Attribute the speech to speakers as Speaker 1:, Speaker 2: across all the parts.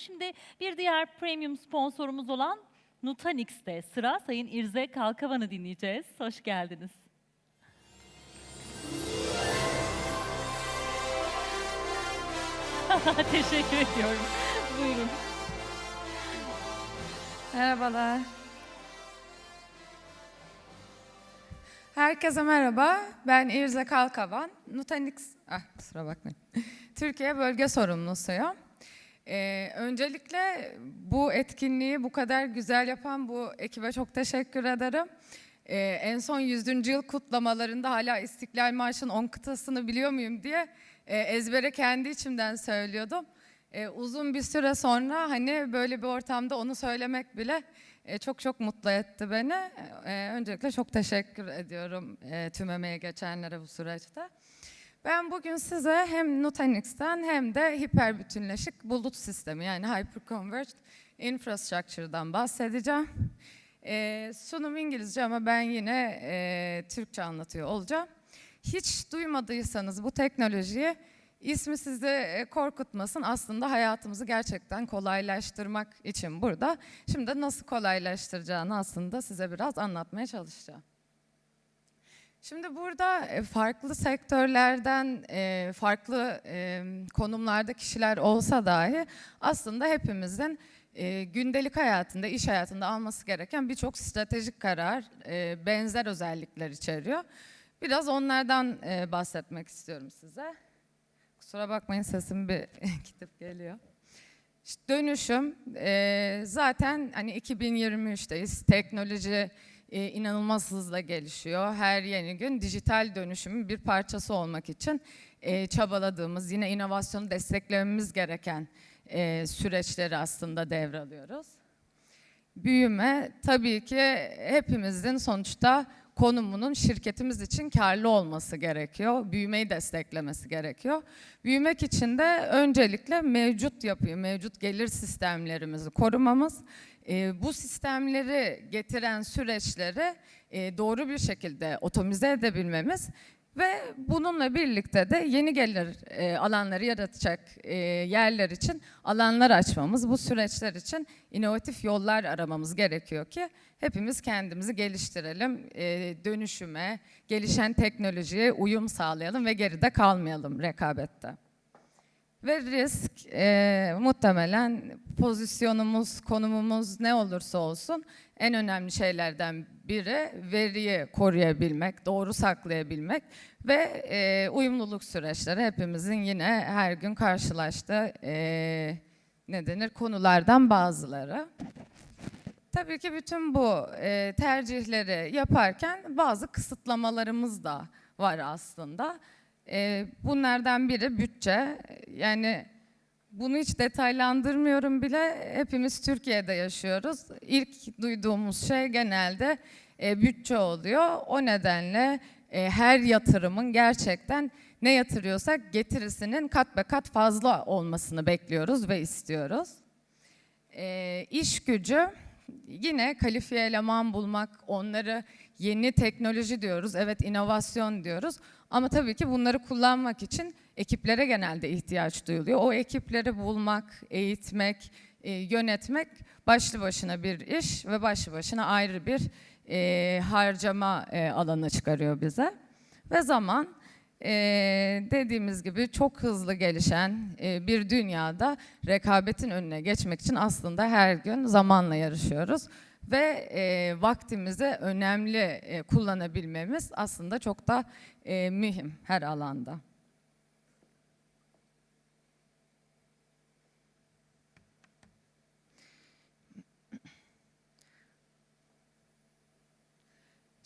Speaker 1: Şimdi bir diğer premium sponsorumuz olan Nutanix'te sıra Sayın İrze Kalkavan'ı dinleyeceğiz. Hoş geldiniz. Teşekkür ediyorum. Buyurun.
Speaker 2: Merhabalar. Herkese merhaba. Ben İrze Kalkavan. Nutanix, ah kusura bakmayın. Türkiye bölge sorumlusuyum. Ee, öncelikle bu etkinliği bu kadar güzel yapan bu ekibe çok teşekkür ederim. Ee, en son 100. yıl kutlamalarında hala İstiklal Marşı'nın 10 kıtasını biliyor muyum diye e, ezbere kendi içimden söylüyordum. E, uzun bir süre sonra hani böyle bir ortamda onu söylemek bile e, çok çok mutlu etti beni. E, öncelikle çok teşekkür ediyorum e, tüm emeğe geçenlere bu süreçte. Ben bugün size hem Nutanix'ten hem de hiperbütünleşik bulut sistemi yani Hyperconverged Infrastructure'dan bahsedeceğim. E, sunum İngilizce ama ben yine e, Türkçe anlatıyor olacağım. Hiç duymadıysanız bu teknolojiyi ismi sizi e, korkutmasın. Aslında hayatımızı gerçekten kolaylaştırmak için burada. Şimdi nasıl kolaylaştıracağını aslında size biraz anlatmaya çalışacağım. Şimdi burada e, farklı sektörlerden, e, farklı e, konumlarda kişiler olsa dahi aslında hepimizin gündelik hayatında, iş hayatında alması gereken birçok stratejik karar, benzer özellikler içeriyor. Biraz onlardan bahsetmek istiyorum size. Kusura bakmayın sesim bir gidip geliyor. İşte dönüşüm zaten hani 2023'teyiz. Teknoloji e, inanılmaz hızla gelişiyor. Her yeni gün dijital dönüşümün bir parçası olmak için e, çabaladığımız, yine inovasyonu desteklememiz gereken e, süreçleri aslında devralıyoruz. Büyüme tabii ki hepimizin sonuçta konumunun şirketimiz için karlı olması gerekiyor. Büyümeyi desteklemesi gerekiyor. Büyümek için de öncelikle mevcut yapıyı, mevcut gelir sistemlerimizi korumamız, e, bu sistemleri getiren süreçleri e, doğru bir şekilde otomize edebilmemiz ve bununla birlikte de yeni gelir e, alanları yaratacak e, yerler için alanlar açmamız, bu süreçler için inovatif yollar aramamız gerekiyor ki hepimiz kendimizi geliştirelim, e, dönüşüme, gelişen teknolojiye uyum sağlayalım ve geride kalmayalım rekabette. Ve risk e, muhtemelen pozisyonumuz, konumumuz ne olursa olsun en önemli şeylerden biri veriyi koruyabilmek, doğru saklayabilmek ve e, uyumluluk süreçleri hepimizin yine her gün karşılaştığı e, ne denir konulardan bazıları. Tabii ki bütün bu e, tercihleri yaparken bazı kısıtlamalarımız da var aslında. E, bunlardan biri bütçe. Yani bunu hiç detaylandırmıyorum bile. Hepimiz Türkiye'de yaşıyoruz. İlk duyduğumuz şey genelde e, bütçe oluyor. O nedenle e, her yatırımın gerçekten ne yatırıyorsak getirisinin kat be kat fazla olmasını bekliyoruz ve istiyoruz. E, gücü yine kalifiye eleman bulmak, onları yeni teknoloji diyoruz, evet inovasyon diyoruz. Ama tabii ki bunları kullanmak için ekiplere genelde ihtiyaç duyuluyor. O ekipleri bulmak, eğitmek, e, yönetmek başlı başına bir iş ve başlı başına ayrı bir e, harcama e, alanı çıkarıyor bize. Ve zaman e, dediğimiz gibi çok hızlı gelişen e, bir dünyada rekabetin önüne geçmek için aslında her gün zamanla yarışıyoruz. Ve e, vaktimizi önemli e, kullanabilmemiz aslında çok da e, mühim her alanda.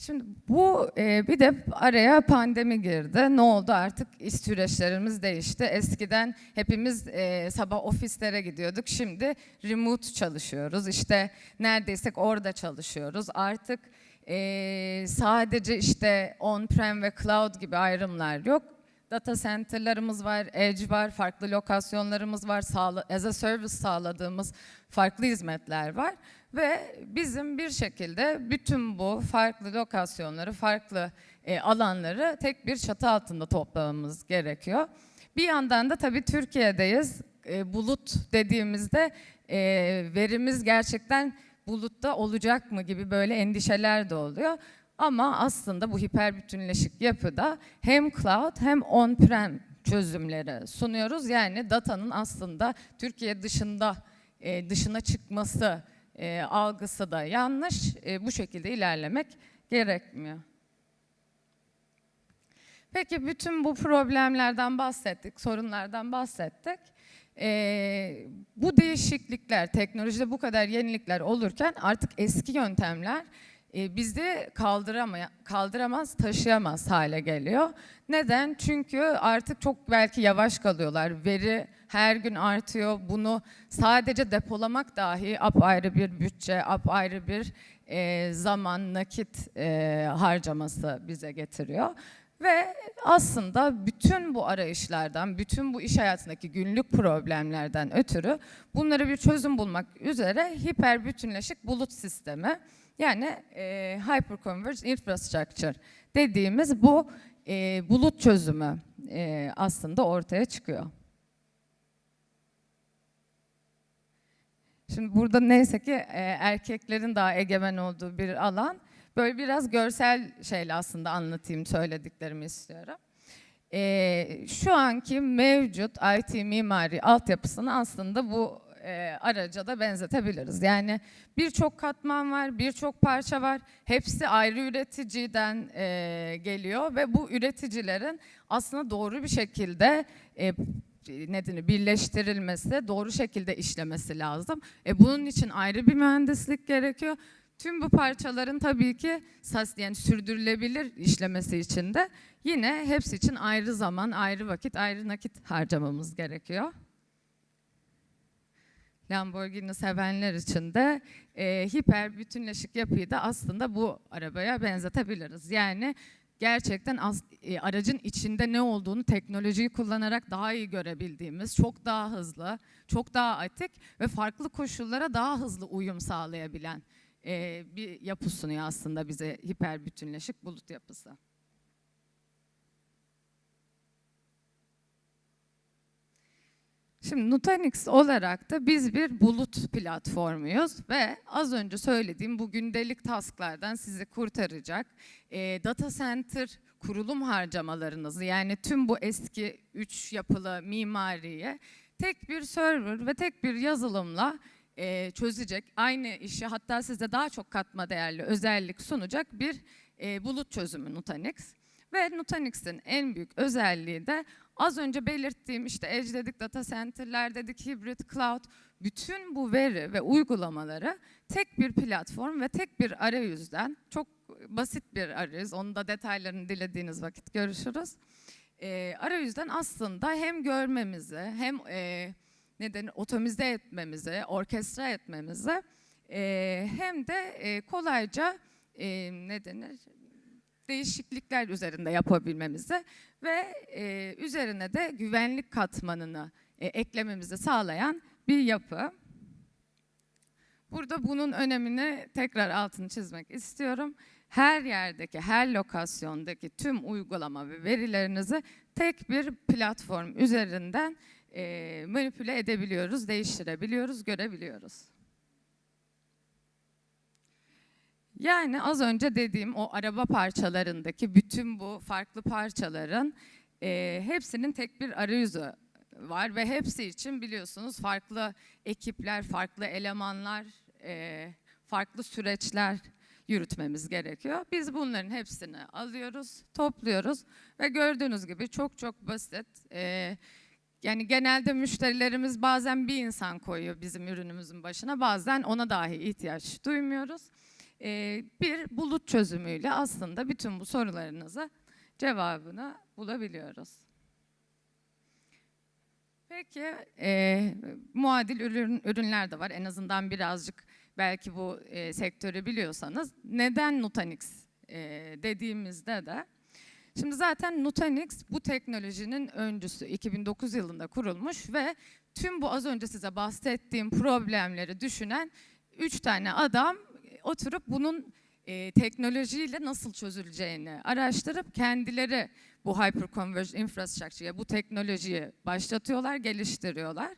Speaker 2: Şimdi bu e, bir de araya pandemi girdi. Ne oldu artık iş süreçlerimiz değişti. Eskiden hepimiz e, sabah ofislere gidiyorduk. Şimdi remote çalışıyoruz. İşte neredeysek orada çalışıyoruz. Artık e, sadece işte on-prem ve cloud gibi ayrımlar yok. Data center'larımız var, edge var, farklı lokasyonlarımız var, as a service sağladığımız farklı hizmetler var. Ve bizim bir şekilde bütün bu farklı lokasyonları, farklı e, alanları tek bir çatı altında toplamamız gerekiyor. Bir yandan da tabii Türkiye'deyiz. e, bulut dediğimizde e, verimiz gerçekten bulutta olacak mı gibi böyle endişeler de oluyor. Ama aslında bu hiperbütünleşik yapıda hem cloud hem on-prem çözümleri sunuyoruz. Yani datanın aslında Türkiye dışında e, dışına çıkması e, algısı da yanlış. E, bu şekilde ilerlemek gerekmiyor. Peki bütün bu problemlerden bahsettik, sorunlardan bahsettik. Ee, bu değişiklikler, teknolojide bu kadar yenilikler olurken artık eski yöntemler e, kaldıramaya, kaldıramaz, taşıyamaz hale geliyor. Neden? Çünkü artık çok belki yavaş kalıyorlar. Veri her gün artıyor. Bunu sadece depolamak dahi apayrı bir bütçe, apayrı bir e, zaman, nakit e, harcaması bize getiriyor. Ve aslında bütün bu arayışlardan, bütün bu iş hayatındaki günlük problemlerden ötürü bunlara bir çözüm bulmak üzere hiperbütünleşik bulut sistemi yani e, Hyperconverged Infrastructure dediğimiz bu e, bulut çözümü e, aslında ortaya çıkıyor. Şimdi burada neyse ki e, erkeklerin daha egemen olduğu bir alan. Böyle biraz görsel şeyle aslında anlatayım söylediklerimi istiyorum. E, şu anki mevcut IT mimari altyapısını aslında bu e, araca da benzetebiliriz. Yani birçok katman var, birçok parça var. Hepsi ayrı üreticiden e, geliyor ve bu üreticilerin aslında doğru bir şekilde e, nedeni birleştirilmesi, doğru şekilde işlemesi lazım. E, bunun için ayrı bir mühendislik gerekiyor. Tüm bu parçaların tabii ki sas yani sürdürülebilir işlemesi için de yine hepsi için ayrı zaman, ayrı vakit, ayrı nakit harcamamız gerekiyor. Lamborghini sevenler için de e, hiper bütünleşik yapıyı da aslında bu arabaya benzetebiliriz. Yani gerçekten az, e, aracın içinde ne olduğunu teknolojiyi kullanarak daha iyi görebildiğimiz, çok daha hızlı, çok daha atik ve farklı koşullara daha hızlı uyum sağlayabilen e, bir yapı sunuyor aslında bize hiper bütünleşik bulut yapısı. Şimdi Nutanix olarak da biz bir bulut platformuyuz ve az önce söylediğim bu gündelik tasklardan sizi kurtaracak e, data center kurulum harcamalarınızı yani tüm bu eski üç yapılı mimariye tek bir server ve tek bir yazılımla e, çözecek aynı işi hatta size daha çok katma değerli özellik sunacak bir e, bulut çözümü Nutanix. Ve Nutanix'in en büyük özelliği de az önce belirttiğim işte Edge dedik, data center'ler dedik, hibrit cloud, bütün bu veri ve uygulamaları tek bir platform ve tek bir arayüzden, çok basit bir arayüz, onun da detaylarını dilediğiniz vakit görüşürüz. Ee, arayüzden aslında hem görmemizi hem e, neden otomize etmemizi, orkestra etmemizi e, hem de e, kolayca e, ne denir değişiklikler üzerinde yapabilmemizi ve e, üzerine de güvenlik katmanını e, eklememizi sağlayan bir yapı. Burada bunun önemini tekrar altını çizmek istiyorum. Her yerdeki, her lokasyondaki tüm uygulama ve verilerinizi tek bir platform üzerinden e, manipüle edebiliyoruz, değiştirebiliyoruz, görebiliyoruz. Yani az önce dediğim o araba parçalarındaki bütün bu farklı parçaların e, hepsinin tek bir arayüzü var ve hepsi için biliyorsunuz farklı ekipler, farklı elemanlar, e, farklı süreçler yürütmemiz gerekiyor. Biz bunların hepsini alıyoruz, topluyoruz ve gördüğünüz gibi çok çok basit. E, yani genelde müşterilerimiz bazen bir insan koyuyor bizim ürünümüzün başına, bazen ona dahi ihtiyaç duymuyoruz. Ee, bir bulut çözümüyle aslında bütün bu sorularınıza cevabını bulabiliyoruz. Peki e, muadil ürün, ürünler de var. En azından birazcık belki bu e, sektörü biliyorsanız. Neden Nutanix e, dediğimizde de Şimdi zaten Nutanix bu teknolojinin öncüsü 2009 yılında kurulmuş ve tüm bu az önce size bahsettiğim problemleri düşünen üç tane adam oturup bunun e, teknolojiyle nasıl çözüleceğini araştırıp kendileri bu hyperconverged infrastructure'ya, bu teknolojiyi başlatıyorlar, geliştiriyorlar.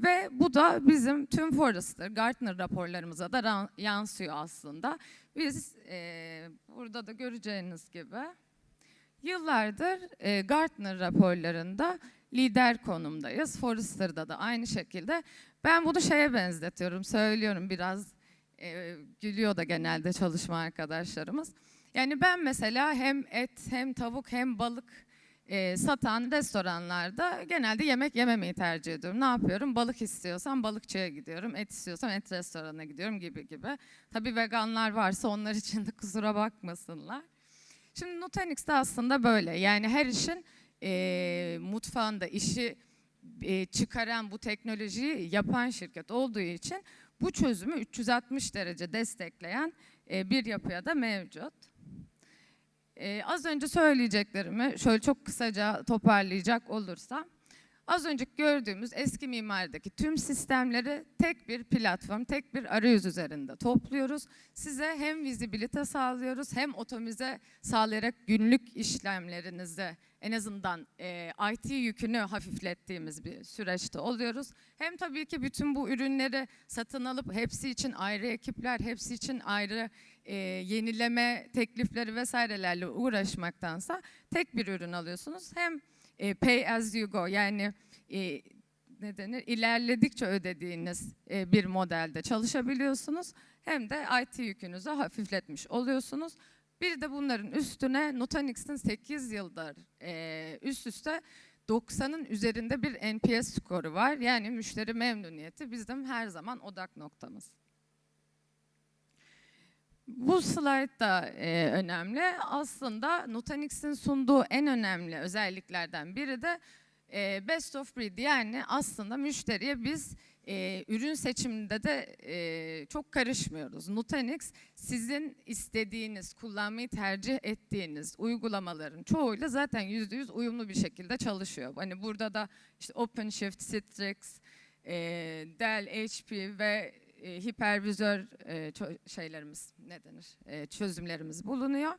Speaker 2: Ve bu da bizim tüm Forrester, Gartner raporlarımıza da yansıyor aslında. Biz e, burada da göreceğiniz gibi yıllardır e, Gartner raporlarında lider konumdayız. Forrester'da da aynı şekilde. Ben bunu şeye benzetiyorum, söylüyorum biraz e, gülüyor da genelde çalışma arkadaşlarımız. Yani ben mesela hem et hem tavuk hem balık e, satan restoranlarda genelde yemek yememeyi tercih ediyorum. Ne yapıyorum? Balık istiyorsam balıkçıya gidiyorum, et istiyorsam et restoranına gidiyorum gibi gibi. Tabii veganlar varsa onlar için de kusura bakmasınlar. Şimdi Nutanix de aslında böyle. Yani her işin e, mutfağında işi e, çıkaran bu teknolojiyi yapan şirket olduğu için bu çözümü 360 derece destekleyen e, bir yapıya da mevcut. E, az önce söyleyeceklerimi şöyle çok kısaca toparlayacak olursam, az önce gördüğümüz eski mimarideki tüm sistemleri tek bir platform, tek bir arayüz üzerinde topluyoruz. Size hem vizibilite sağlıyoruz hem otomize sağlayarak günlük işlemlerinizi en azından e, IT yükünü hafiflettiğimiz bir süreçte oluyoruz. Hem tabii ki bütün bu ürünleri satın alıp hepsi için ayrı ekipler, hepsi için ayrı e, yenileme teklifleri vesairelerle uğraşmaktansa tek bir ürün alıyorsunuz. Hem e, pay as you go yani e, ne denir ilerledikçe ödediğiniz e, bir modelde çalışabiliyorsunuz. Hem de IT yükünüzü hafifletmiş oluyorsunuz. Bir de bunların üstüne Nutanix'in 8 yıldır e, üst üste 90'ın üzerinde bir NPS skoru var. Yani müşteri memnuniyeti bizim her zaman odak noktamız. Bu slide da e, önemli. Aslında Nutanix'in sunduğu en önemli özelliklerden biri de e, best of breed. Yani aslında müşteriye biz e, ürün seçiminde de e, çok karışmıyoruz. Nutanix sizin istediğiniz, kullanmayı tercih ettiğiniz uygulamaların çoğuyla zaten %100 uyumlu bir şekilde çalışıyor. Hani burada da işte OpenShift, Citrix, e, Dell, HP ve e, hipervizör e, şeylerimiz ne denir e, çözümlerimiz bulunuyor.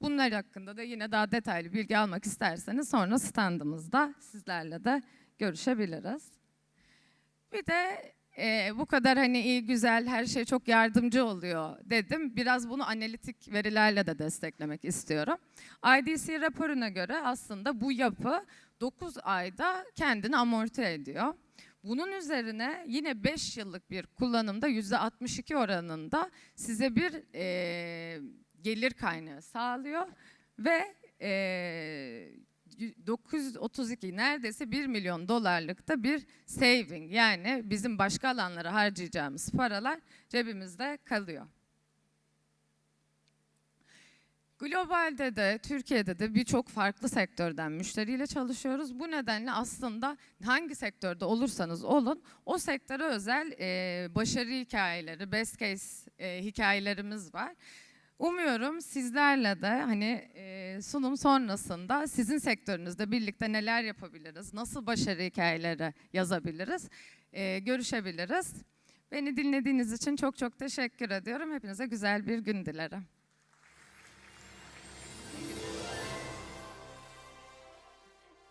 Speaker 2: Bunlar hakkında da yine daha detaylı bilgi almak isterseniz sonra standımızda sizlerle de görüşebiliriz. Bir de e, bu kadar hani iyi güzel her şey çok yardımcı oluyor dedim. Biraz bunu analitik verilerle de desteklemek istiyorum. IDC raporuna göre aslında bu yapı 9 ayda kendini amorti ediyor. Bunun üzerine yine 5 yıllık bir kullanımda %62 oranında size bir e, gelir kaynağı sağlıyor ve e, 932 neredeyse 1 milyon dolarlık da bir saving yani bizim başka alanlara harcayacağımız paralar cebimizde kalıyor. Globalde de Türkiye'de de birçok farklı sektörden müşteriyle çalışıyoruz. Bu nedenle aslında hangi sektörde olursanız olun o sektöre özel e, başarı hikayeleri, best case e, hikayelerimiz var. Umuyorum sizlerle de hani e, sunum sonrasında sizin sektörünüzde birlikte neler yapabiliriz, nasıl başarı hikayeleri yazabiliriz, e, görüşebiliriz. Beni dinlediğiniz için çok çok teşekkür ediyorum. Hepinize güzel bir gün dilerim.